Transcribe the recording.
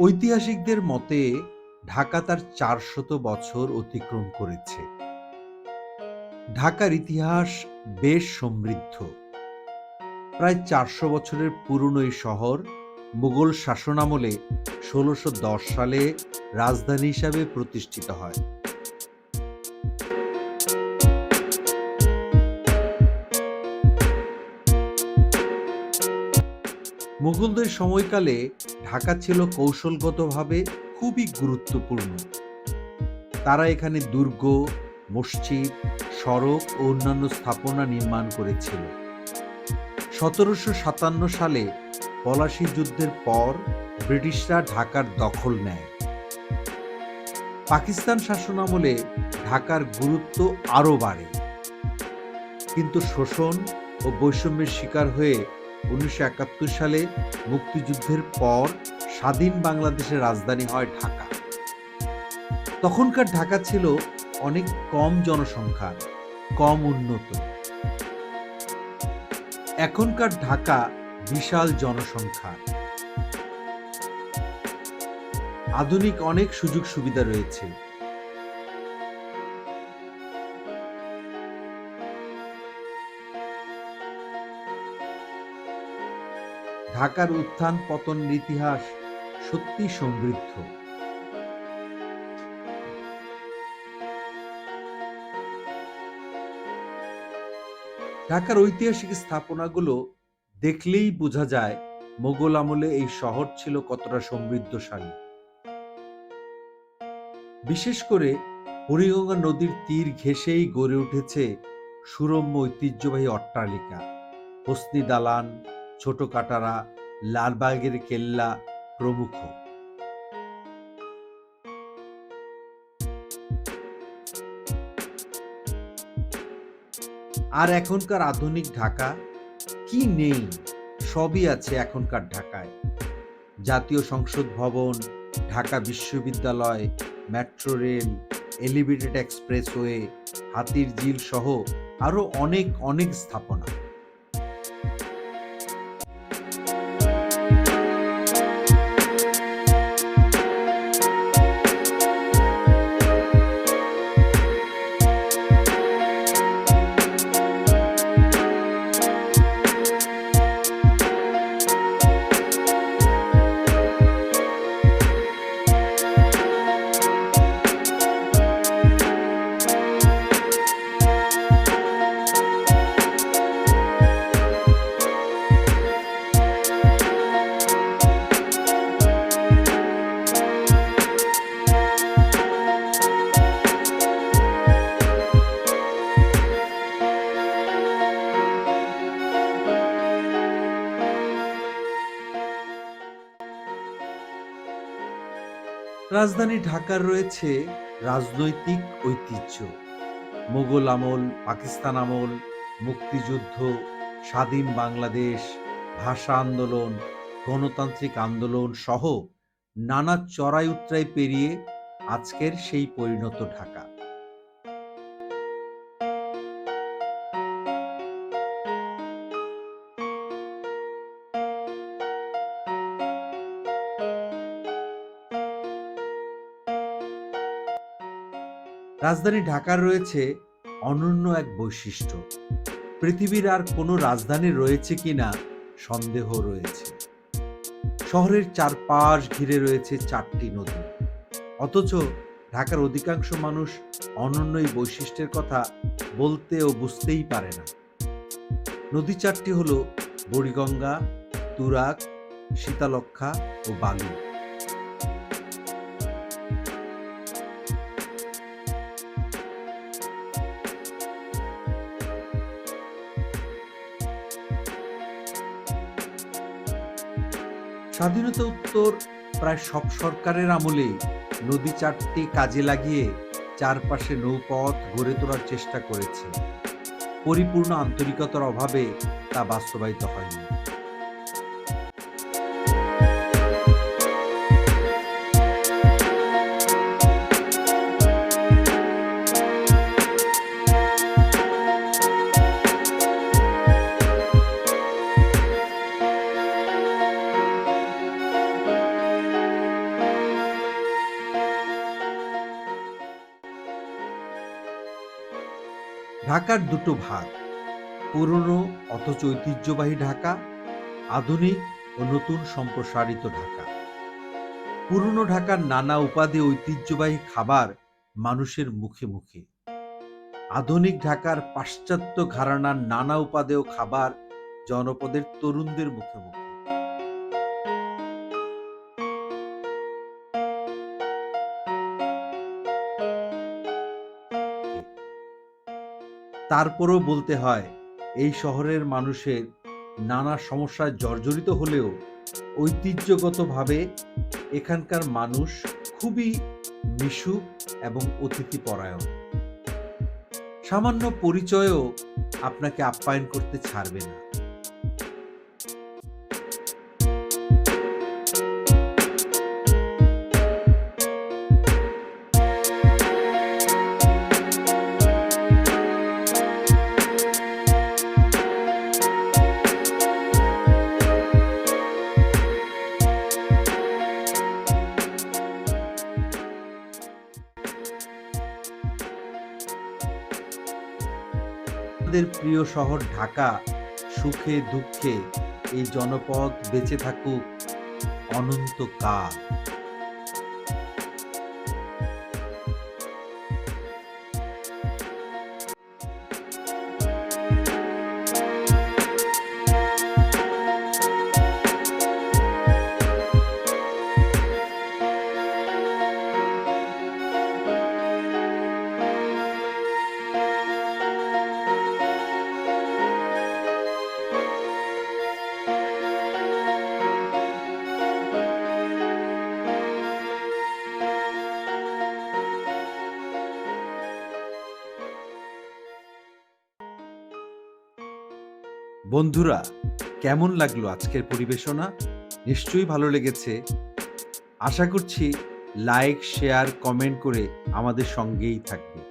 ঐতিহাসিকদের মতে, ঢাকা তার চারশত বছর অতিক্রম করেছে। ঢাকার ইতিহাস বেশ সমৃদ্ধ। প্রায় চারশো বছরের পুরনো এই শহর মুঘল শাসনামলে ষোলোশো সালে রাজধানী হিসাবে প্রতিষ্ঠিত হয়। মুঘলদের সময়কালে ঢাকা ছিল কৌশলগতভাবে খুবই গুরুত্বপূর্ণ। তারা এখানে দুর্গ, মসজিদ, সড়ক ও অন্যান্য স্থাপনা নির্মাণ করেছিল। সতেরোশো সাতান্ন সালে পলাশী যুদ্ধের পর ব্রিটিশরা ঢাকার দখল নেয়। পাকিস্তান শাসনামলে ঢাকার গুরুত্ব আরও বাড়ে। কিন্তু শোষণ ও বৈষম্যের শিকার হয়ে উনিশশো একাত্তর সালে মুক্তিযুদ্ধের পর স্বাধীন বাংলাদেশের রাজধানী হয় ঢাকা। তখনকার ঢাকা ছিল অনেক কম জনসংখ্যা কম উন্নত। এখনকার ঢাকা বিশাল জনসংখ্যা আধুনিক অনেক সুযোগ সুবিধা রয়েছে। ঢাকার উত্থান পতনের ইতিহাস সত্যি সমৃদ্ধ। ঢাকার ঐতিহাসিক স্থাপনাগুলো দেখলেই বোঝা যায় মোগল আমলে এই শহর ছিল কতটা সমৃদ্ধশালী। বিশেষ করে হরিগঙ্গা নদীর তীর ঘেঁষেই গড়ে উঠেছে সুরম্য ঐতিহ্যবাহী অট্টালিকা, হসনি দালান ছোট কাটারা লালবাগের কেল্লা প্রমুখ। আর এখনকার আধুনিক ঢাকা কি নেই? সবই আছে এখনকার ঢাকায়। জাতীয় সংসদ ভবন, ঢাকা বিশ্ববিদ্যালয়, মেট্রো রেল, এলিভেটেড এক্সপ্রেসওয়ে হাতির ঝিল সহ আরও অনেক অনেক স্থাপনা। রাজধানী ঢাকার রয়েছে রাজনৈতিক ঐতিহ্য। মোগল আমল, পাকিস্তান আমল, মুক্তিযুদ্ধ, স্বাধীন বাংলাদেশ, ভাষা আন্দোলন, গণতান্ত্রিক আন্দোলন সহ নানা চড়াই উত্রাই পেরিয়ে আজকের সেই পরিণত ঢাকা। রাজধানী ঢাকার রয়েছে অনন্য এক বৈশিষ্ট্য। পৃথিবীর আর কোনো রাজধানী রয়েছে কিনা সন্দেহ রয়েছে। শহরের চারপাশ ঘিরে রয়েছে চারটি নদী। অথচ ঢাকার অধিকাংশ মানুষ অনন্য এই বৈশিষ্ট্যের কথা বলতে ও বুঝতেই পারে না। নদী চারটি হল বুড়িগঙ্গা, তুরাগ শীতালক্ষা ও বালু স্বাধীনতা উত্তর প্রায় সব সরকারের আমলে নদী চারটি কাজে লাগিয়ে চারপাশে নৌপথ গড়ে তোলার চেষ্টা করেছে। পরিপূর্ণ আন্তরিকতার অভাবে তা বাস্তবায়িত হয়নি। ঢাকার দুটো ভাগ, পুরনো অথচ ঐতিহ্যবাহী ঢাকা, আধুনিক ও নতুন সম্প্রসারিত ঢাকা। পুরনো ঢাকার নানা উপাদে ঐতিহ্যবাহী খাবার মানুষের মুখে মুখে। আধুনিক ঢাকার পাশ্চাত্য ঘরানার নানা উপাদেয় খাবার জনপদের তরুণদের মুখে মুখে। তারপরও বলতে হয়, এই শহরের মানুষের নানা সমস্যায় জর্জরিত হলেও ঐতিহ্যগতভাবে এখানকার মানুষ খুবই মিশুক এবং অতিথিপরায়ণ। সামান্য পরিচয়ও আপনাকে আপ্যায়ন করতে ছাড়বে না। আমাদের প্রিয় শহর ঢাকা সুখে দুঃখে এই জনপদ বেঁচে থাকুক অনন্তকাল। বন্ধুরা, কেমন লাগল আজকের পরিবেশনা? নিশ্চয়ই ভালো লেগেছে। আশা করছি লাইক শেয়ার কমেন্ট করে আমাদের সঙ্গেই থাকবে।